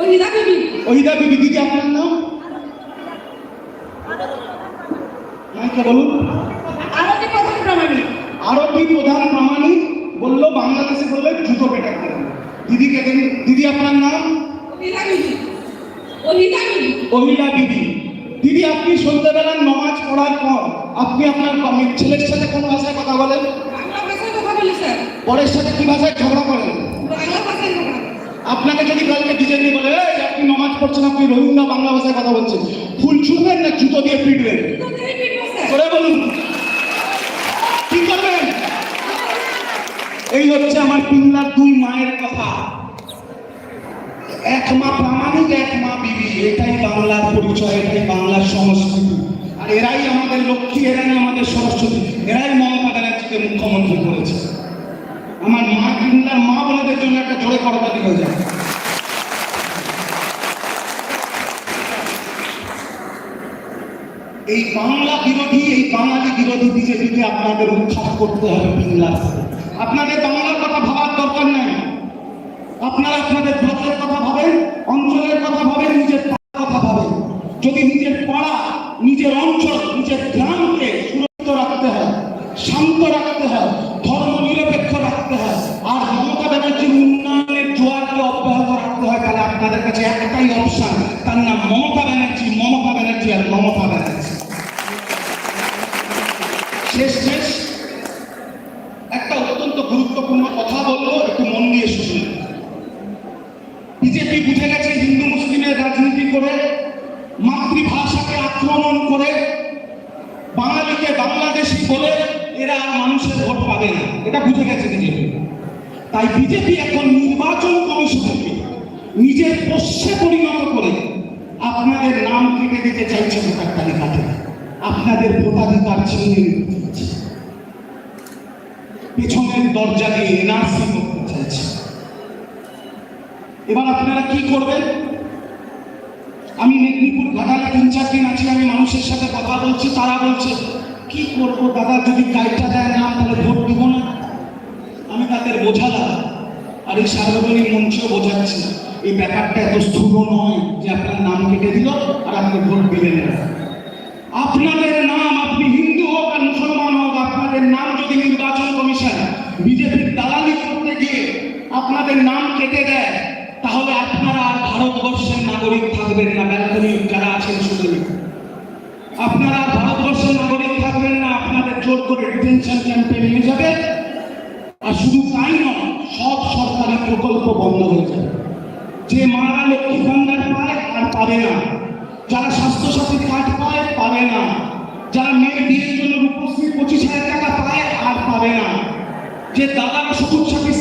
ওহিদা বিবি। ওহিদা বিবি দিদি আপনার নাম? মাইকে বলুন। আরতি প্রথম প্রমাণী আরবি প্রধান প্রামাণিক বলল বাংলাদেশে বললে জুতো পেটা করে দিদিকে দিন দিদি আপনার নাম? ওহিদা বিবি। ওহিদা বিবি। ওহিলা বিবি। দিদি আপনি সন্ধ্যাবেলা নমাজ পড়ার পর আপনি আপনার ছেলের সাথে কোন ভাষায় কথা বলেন? বাংলা ভাষায় কথা বলি স্যার। পরের সাথে কি ভাষায় ঝগড়া করেন বাংলা ভাষায় কথা বলি। আপনাকে যদি কালকে ডিজাইন বলে "এই, আপনি নমাজ পড়ছেন আপনি রোহিঙ্গা বাংলা ভাষায় কথা বলছেন। ফুল ছুঁড়বেন না জুতো দিয়ে পিটবেন। করে বলুন। কি করবেন? এই হচ্ছে আমার পিল্লার দুই মায়ের কথা। এক মা প্রামাণিক এক মা বিবি। এটাই বাংলার পরিচয় এটাই বাংলার সংস্কৃতি। আর এরাই আমাদের লক্ষ্মী এরাই আমাদের সরস্বতী। এরাই মমতা ব্যানার্জিকে মুখ্যমন্ত্রী করেছে। আমার মা পিল্লার মা বোনেদের জন্য একটা জোরে করতালি হয়ে যায় এই বাংলা বিরোধী, এই বাঙালি বিরোধী বিজেপিকে আপনাদের উৎখাত করতে হবে বাংলা আপনাদের বাংলার কথা ভাবার দরকার নেই। আপনারা আপনাদের ব্লকের কথা ভাবেন, অঞ্চলের কথা ভাবেন, নিজের কথা ভাবেন। যদি নিজের পাড়া, নিজের অঞ্চল, নিজের গ্রামকে সুরক্ষিত রাখতে হয় শান্ত রাখতে হয় ধর্ম নিরপেক্ষ রাখতে হয় আর মমতা ব্যানার্জির উন্নয়নের জোয়ারকে অব্যাহত রাখতে হয় তাহলে আপনাদের কাছে একটাই অপশন তার নাম মমতা ব্যানার্জি মমতা ব্যানার্জি আর মমতা ব্যানার্জি শেষ শেষ একটা অত্যন্ত গুরুত্বপূর্ণ কথা বলব একটু মন দিয়ে শুনুন বিজেপি বুঝে গেছে হিন্দু মুসলিমের রাজনীতি করে মাতৃভাষাকে আক্রমণ করে বাঙালিকে বাংলাদেশি বলে এরা আর মানুষের ভোট পাবে না। এটা বুঝে গেছে বিজেপি। তাই বিজেপি এখন নির্বাচন কমিশনকে নিজের পোষ্যে পরিণত করে আপনাদের নাম কেটে দিতে চাইছে ভোটার তালিকা থেকে। আপনাদের ভোটাধিকার ছিনিয়ে নিতে চাইছে। পেছনের দরজা দিয়ে এনআরসি করতে চাইছে। এবার আপনারা কি করবেন? আমি মেদিনীপুর ঘাটালে তিন, চার দিন আছি, আমি মানুষের সাথে কথা বলছি, তারা বলছে, কি করব দাদা, যদি গাইডটা দেয় না তাহলে ভোট দেবো না। আমি তাদের বোঝালাম, আর এই সার্বজনীন মঞ্চেও বোঝাচ্ছি, এই ব্যাপারটা এত স্থূল নয় যে আপনার নাম কেটে দিল আর আপনি ভোট দিলেন না। আপনাদের নাম আপনি হিন্দু হোক আর মুসলমান হোক, আপনাদের নাম যদি নির্বাচন কমিশন, বিজেপির দালালি করতে গিয়ে আপনাদের নাম কেটে দেয় তাহলে আপনারা আর ভারতবর্ষের নাগরিক থাকবেন না। ব্যালকনি যারা আছেন শুধু আপনারা ভারতবর্ষের নাগরিক থাকবেন না, আপনাদের জোর করে ডিটেনশন ক্যাম্পে নিয়ে যাবে। আর শুধু তাই নয়, সব সরকারি প্রকল্প বন্ধ হয়ে যাবে। যে মারা লক্ষ্মী ভান্ডার পায় আর পাবে না, যারা স্বাস্থ্যসাথী কার্ড পায় পাবে না, যারা মেয়ের বিয়ের জন্য রূপশ্রী পঁচিশ হাজার টাকা পায় আর পাবে না, যে দাদারা সবুজ সাথী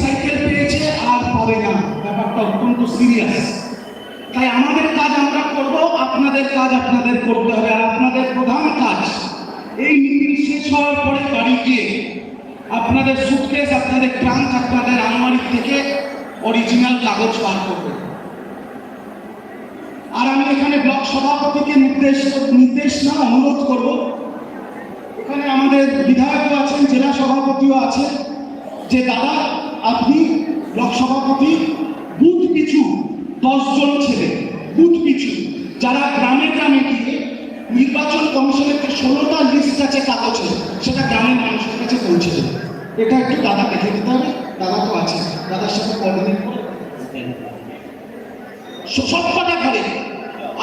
ব্যাপারটা সিরিয়াস তাই আমাদের কাজ আমরা করব, আপনাদের কাজ আপনাদের করতে হবে, আর আপনাদের প্রধান কাজ এই মিটিং শেষ হওয়ার পরে বাড়ি আপনাদের সুটকেস আপনাদের ট্রাঙ্ক আপনাদের আলমারি থেকে অরিজিনাল কাগজ বার করবে। আর আমি এখানে ব্লক সভাপতিকে নির্দেশ নির্দেশ না, অনুরোধ করব। এখানে আমাদের বিধায়কও আছেন, জেলা সভাপতিও আছে যে দাদা, আপনি ব্লক সভাপতি পিছু দশজন ছেলে, বুথ পিছু যারা গ্রামে গ্রামে গিয়ে নির্বাচন কমিশনের যে ষোলোটা লিস্ট আছে কাগজে সেটা গ্রামের মানুষের কাছে পৌঁছে দেবে। এটা একটু দাদা দেখে দিতে হবে, দাদা তো আছে, দাদার সাথে কোঅর্ডিনেট করে। সব কটা ঘরে।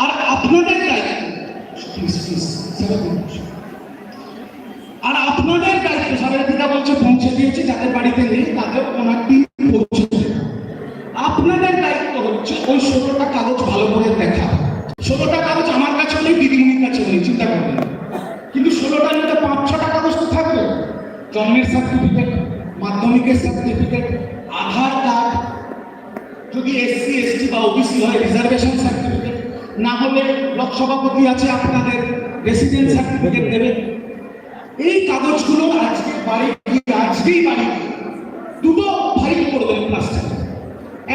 আর আপনাদের দায়িত্ব। আর আপনাদের দায়িত্ব সাবের পিতা বলছে পৌঁছে দিয়েছে যাদের বাড়িতে নেই তাদের ওনার টিম পৌঁছে দেবে। আপনাদের দায়িত্ব হচ্ছে ওই ষোলোটা কাগজ ভালো করে দেখা ষোলোটা কাগজ আমার কাছে নেই দিদিমণির কাছে নেই চিন্তা করবেন না। কিন্তু ষোলোটার মধ্যে পাঁচ ছটা কাগজ তো থাকবে জন্মের সার্টিফিকেট মাধ্যমিকের সার্টিফিকেট আধার কার্ড যদি এসসি এসটি বা ওবিসি হয় রিজার্ভেশন সার্টিফিকেট না হলে ব্লক সভাপতি আছে, আপনাদের রেসিডেন্ট সার্টিফিকেট দেবে। এই কাগজগুলো আজকে বাড়ি আজকেই বাড়ি দুটো ফাইল করবেন প্লাস্টিক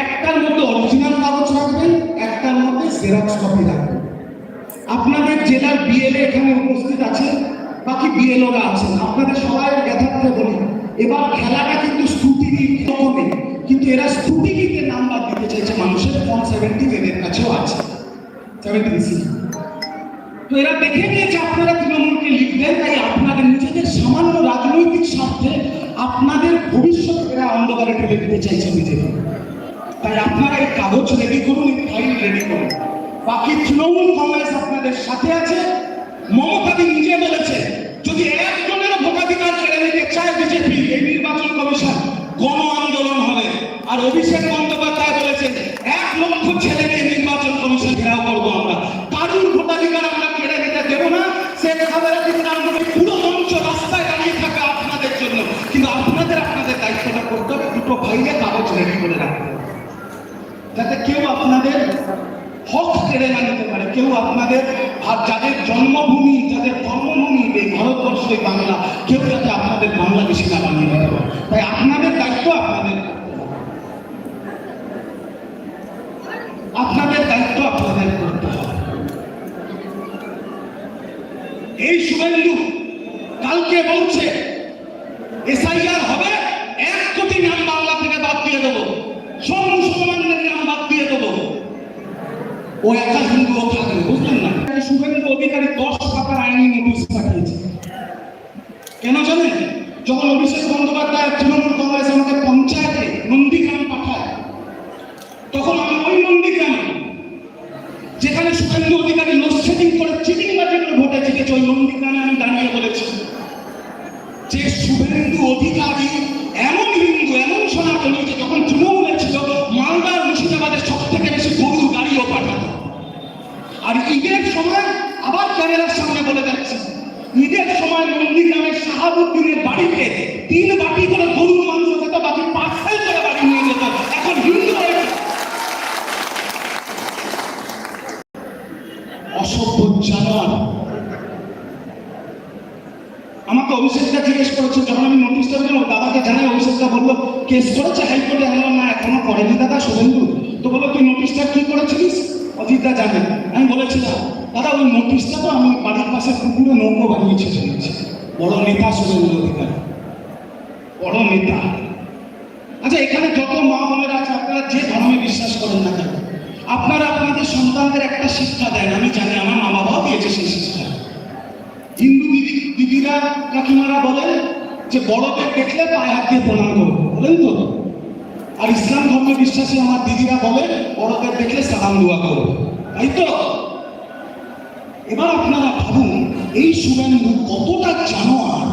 একটার মধ্যে অরিজিনাল কাগজ রাখবেন, একটার মধ্যে জেরক্স কপি রাখবেন। আপনাদের জেলার বিএলএ এখানে উপস্থিত আছে, বাকি বিএলওরা আছেন। আপনাদের সবাই জ্ঞাতার্থে বলি, এবার খেলাটা কিন্তু কিন্তু এরা স্ফুটিকিতে নাম্বার দিতে চাইছে, মানুষের ফোন সেভেন্টি এদের কাছেও আছে। সেভেন্টি তো এরা দেখে নিয়েছে, আপনারা তৃণমূলকে লিখবেন তাই আপনাদের নিজেদের সামান্য রাজনৈতিক স্বার্থে আপনাদের ভবিষ্যৎ এরা অন্ধকারে ঠেলে দিতে চাইছে নিজেদের। তাই আপনারা এই কাগজ রেডি করুন, এই ফাইল রেডি করুন। বাকি তৃণমূল কংগ্রেস আপনাদের সাথে আছে। মমতাদি নিজে বলেছে, যদি একজনেরও ভোটাধিকার কেড়ে নিতে চায় বিজেপি, এই নির্বাচন কমিশন আর অভিষেক বন্দ্যোপাধ্যায় বলেছেন, এক লক্ষ ছেলেকে নির্বাচন কমিশন ঘেরাও করব আমরা। কারুর ভোটাধিকার আমরা কেড়ে নিতে দেবো না। সে খাবার থেকে আরম্ভ পুরো মঞ্চ রাস্তায় দাঁড়িয়ে থাকে আপনাদের জন্য। কিন্তু আপনাদের আপনাদের দায়িত্বটা করতে হবে, দুটো ভাইয়ে কাগজ রেডি করে রাখতে। যাতে কেউ আপনাদের হক কেড়ে না নিতে পারে। কেউ আপনাদের আর যাদের জন্মভূমি, যাদের কর্মভূমি এই ভারতবর্ষ বাংলা, কেউ যাতে আপনাদের বাংলাদেশি না বানিয়ে দিতে পারে তাই আপনাদের দায়িত্ব আপনাদের করতে হবে। আপনাদের দায়িত্ব আপনাদের করতে হবে এই শুভেন্দু কালকে বলছে, এসআইআর হবে, এক কোটি নাম বাংলা থেকে বাদ দিয়ে দেবো। সব মুসলমানদের নাম বাদ দিয়ে দেবো। ও একা হিন্দু ও থাকবে, বুঝলেন না? শুভেন্দু অধিকারী দশ টাকার আইনি নোটিশ পাঠিয়েছে। কেন জানেন? যখন অভিষেক বন্দ্যোপাধ্যায় তিন বাটি করে গরুর মাংস যেত বাকি পার্সেল করে বাড়ি নিয়ে যেত। এখন হিন্দু অসভ্য জানোয়ার। আমাকে অভিষেকটা জিজ্ঞেস করেছে, যখন আমি নোটিশটা দিলাম দাদাকে জানাই অভিষেকটা বলল, কেস করেছে হাইকোর্টে? আমি না, এখনও করেনি দাদা শুভেন্দু তো বলল, তুই নোটিশটা কি করেছিলিস? অজিতদা জানে। আমি বলেছিলাম, দাদা, ওই নোটিশটা তো আমি বাড়ির পাশে পুকুরে নৌকো বানিয়েছি বড় নেতা শুভেন্দু অধিকারী। বড় নেতা। আচ্ছা এখানে যত মা বোনেরা আছে, আপনারা যে ধর্মে বিশ্বাস করেন না কেন? আপনারা আপনাদের সন্তানদের একটা শিক্ষা দেন। আমি জানি, আমার মা বাবাও দিয়েছে সেই শিক্ষা। হিন্দু দিদি দিদিরা কাকিমারা বলেন যে, বড়দের দেখলে পায়ে হাত দিয়ে প্রণাম করব বলেন তো? আর ইসলাম ধর্মে বিশ্বাসী আমার দিদিরা বলে বড়দের দেখলে সালাম দোয়া করব তাই তো? এবার আপনারা ভাবুন, এই শুভেন্দু কতটা জানোয়ার